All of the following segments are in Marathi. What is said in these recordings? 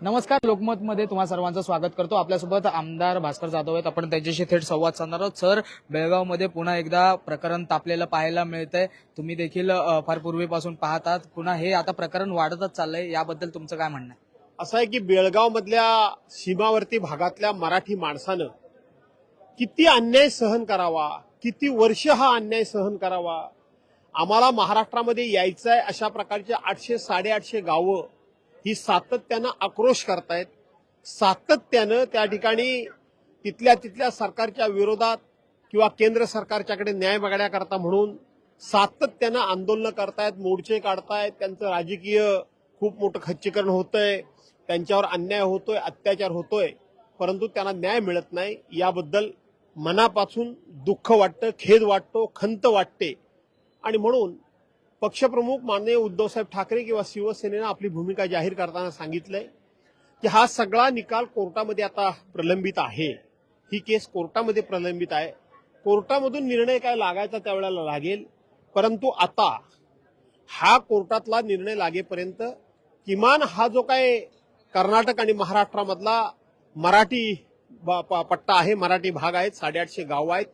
नमस्कार लोकमत मध्ये तुम्हा सर्वांचं स्वागत करतो. आपल्यासोबत आमदार भास्कर जाधव आहेत. आपण त्यांच्याशी थेट संवाद साधणार आहोत. सर बेळगावमध्ये पुन्हा एकदा प्रकरण तापलेलं पाहायला मिळतंय. तुम्ही देखील अ, फार पूर्वीपासून पाहतात. पुन्हा हे आता प्रकरण वाढतच चाललंय. याबद्दल तुमचं काय म्हणणं आहे? असं आहे की बेळगाव मधल्या सीमावर्ती भागातल्या मराठी माणसानं किती अन्याय सहन करावा किती वर्ष हा अन्याय सहन करावा आम्हाला महाराष्ट्रामध्ये यायचं आहे अशा प्रकारचे आठशे साडेआठशे गावं ही सातत्यानं आक्रोश करतायत. सातत्यानं त्या ठिकाणी तिथल्या तिथल्या सरकारच्या विरोधात किंवा केंद्र सरकारच्याकडे न्याय मागण्याकरता म्हणून सातत्यानं आंदोलनं करतायत मोर्चे काढतायत. त्यांचं राजकीय खूप मोठं खच्चीकरण होतंय. त्यांच्यावर अन्याय होतोय अत्याचार होतोय. परंतु त्यांना न्याय मिळत नाही. याबद्दल मनापासून दुःख वाटतं खेद वाटतो खंत वाटते. आणि म्हणून पक्षप्रमुख माननीय उद्धवसाहेब ठाकरे किंवा शिवसेनेनं आपली भूमिका जाहीर करताना सांगितलंय की हा सगळा निकाल कोर्टामध्ये आता प्रलंबित आहे. ही केस कोर्टामध्ये प्रलंबित आहे. कोर्टामधून निर्णय काय लागायचा त्यावेळेला लागेल. परंतु आता हा कोर्टातला निर्णय लागेपर्यंत किमान हा जो काय कर्नाटक आणि महाराष्ट्रामधला मराठी ब- प- पट्टा आहे मराठी भाग आहेत साडेआठशे गावं आहेत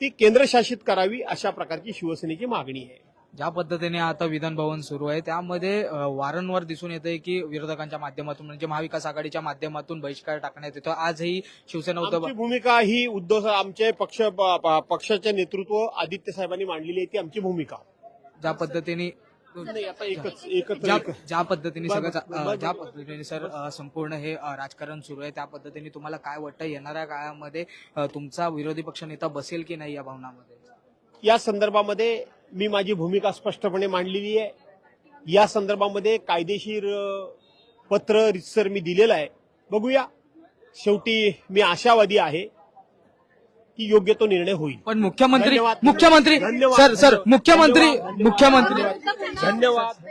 ती केंद्रशासित करावी अशा प्रकारची शिवसेनेची मागणी आहे. ज्या पद्धतीने आता विधान भवन सुरू आहे त्यामध्ये वारंवार दिसून येतंय की विरोधकांच्या माध्यमातून म्हणजे महाविकास आघाडीच्या माध्यमातून बहिष्कार टाकण्यात येतो. आजही शिवसेना उद्धव भूमिका ही उद्धव आमचे पक्ष पक्षाचे नेतृत्व आदित्य साहेबांनी मांडलेली आहे ती आमची भूमिका. ज्या पद्धतीने ज्या पद्धतीने सगळं ज्या. पद्धतीने सर संपूर्ण हे राजकारण सुरू आहे त्या पद्धतीने तुम्हाला काय वाटतं? येणाऱ्या काळामध्ये तुमचा विरोधी पक्ष नेता बसेल की नाही या भावनामध्ये? या संदर्भामध्ये मी माझी भूमिका स्पष्टपणे मांडलेली आहे या संदर्भामध्ये कायदेशीर पत्र रितसर मी दिलेलं आहे बघूया शेवटी मी आशावादी आहे की योग्य तो निर्णय होईल पण मुख्यमंत्री. मुख्यमंत्री. सर सर मुख्यमंत्री. मुख्यमंत्री धन्यवाद